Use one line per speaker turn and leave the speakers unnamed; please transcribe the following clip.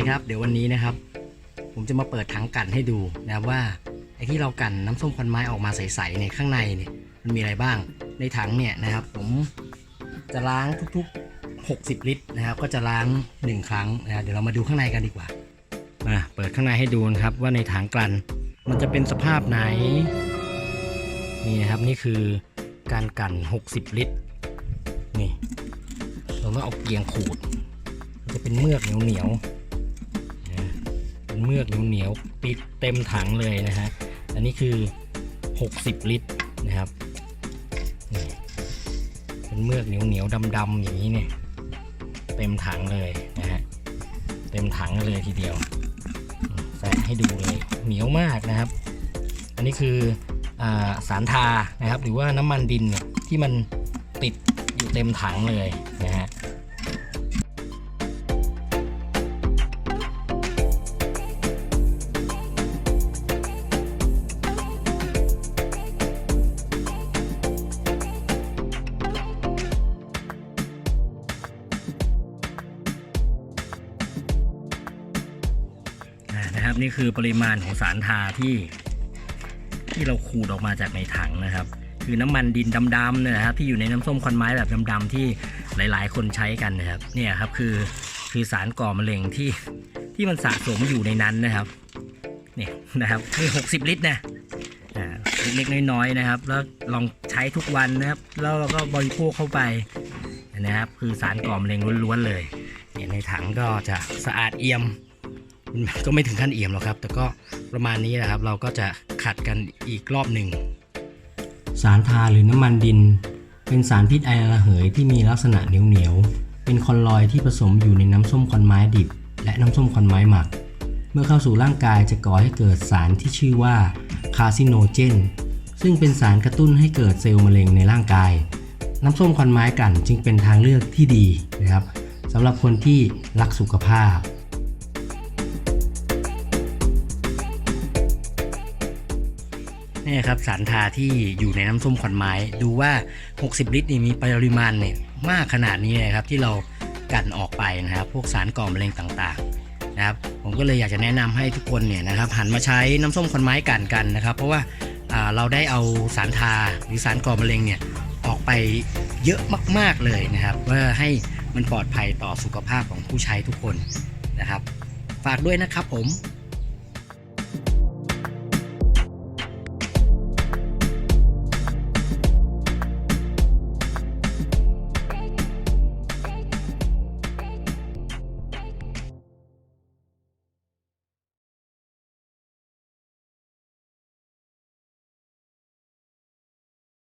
ดีครับ เดี๋ยววันนี้นะครับ ผมจะมาเปิดถังกันให้ดูนะครับว่าไอ้ที่เรากันน้ำส้มควันไม้ออกมาใสๆเนี่ยข้างในเนี่ยมันมีอะไรบ้างในถังเนี่ยนะครับ ผมจะล้างทุกๆ 60 ลิตรนะครับ ก็จะล้าง 1 ครั้งนะครับเดี๋ยวเรามาดูข้างในกันดีกว่ามาเปิดข้างในให้ดูนะครับว่าในถังกลั่นมันจะเป็นสภาพไหนนี่นะครับนี่คือการกัน60 ลิตรนี่เราต้องเอาเกียงขูด จะเป็นเมือกเหนียวๆนะ เมือกเหนียวๆปิดเต็มถังเลยนะฮะ อันนี้คือ 60 ลิตรนะครับเป็นเมือกเหนียวๆดำๆอย่างนี้เนี่ยเต็มถังเลยนะฮะเต็มถังเลยทีเดียวแสะให้ดูเลยเหนียวมากนะครับ อันนี้คืออสารทานะครับ หรือว่าน้ำมันดินเนี่ยที่มันติดอยู่เต็มถังเลยนะฮะ นะครับนี่คือปริมาณของสารทาที่ ที่เราขูดออกมาจากในถังนะครับ คือน้ำมันดินดำๆเนี่ยนะครับ ที่อยู่ในน้ำส้มควันไม้แบบดำๆที่หลาย ๆ คนใช้กันนะครับ เนี่ยครับคือคือสารก่อมะเร็งที่ที่มันสะสมอยู่ในนั้นนะครับเนี่ยนะครับนี่60ลิตรนะเล็กๆน้อยๆนะครับ แล้วลองใช้ทุกวันนะครับ แล้วเราก็บริโภคเข้าไปนะครับ คือสารก่อมะเร็งล้วนๆเลยเนี่ยในถังก็จะสะอาดเอี่ยม ก็ไม่ถึงขั้นเอี่ยมหรอกครับ แต่ก็ประมาณนี้นะครับ เราก็จะขัดกันอีกรอบหนึ่ง สารทาหรือน้ำมันดิน เป็นสารพิษไอระเหยที่มีลักษณะเหนียวเหนียวๆเป็นคอลลอยที่ผสมอยู่ในน้ำส้มควันไม้ดิบ และน้ำส้มควันไม้หมัก เมื่อเข้าสู่ร่างกายจะก่อให้เกิดสารที่ชื่อว่าคาซิโนเจน ซึ่งเป็นสารกระตุ้นให้เกิดเซลล์มะเร็งในร่างกาย น้ำส้มควันไม้กันจึงเป็นทางเลือกที่ดีนะครับสำหรับคนที่รักสุขภาพ นี่ครับสารทาที่อยู่ในน้ำส้มขวัญไม้ ดูว่า 60 ลิตรนี่มีปริมาณเนี่ยมากขนาดนี้เลยครับ ที่เรากันออกไปนะครับ พวกสารก่อมะเร็งต่างๆนะครับ ผมก็เลยอยากจะแนะนำให้ทุกคนเนี่ยนะครับหันมาใช้น้ำส้มขวัญไม้กันกันนะครับ เพราะว่าอ่าเราได้เอาสารทาหรือสารก่อมะเร็งเนี่ยออกไปเยอะมากๆเลยนะครับเพื่อให้มันปลอดภัยต่อสุขภาพของผู้ใช้ทุกคนนะครับ ฝากด้วยนะครับผม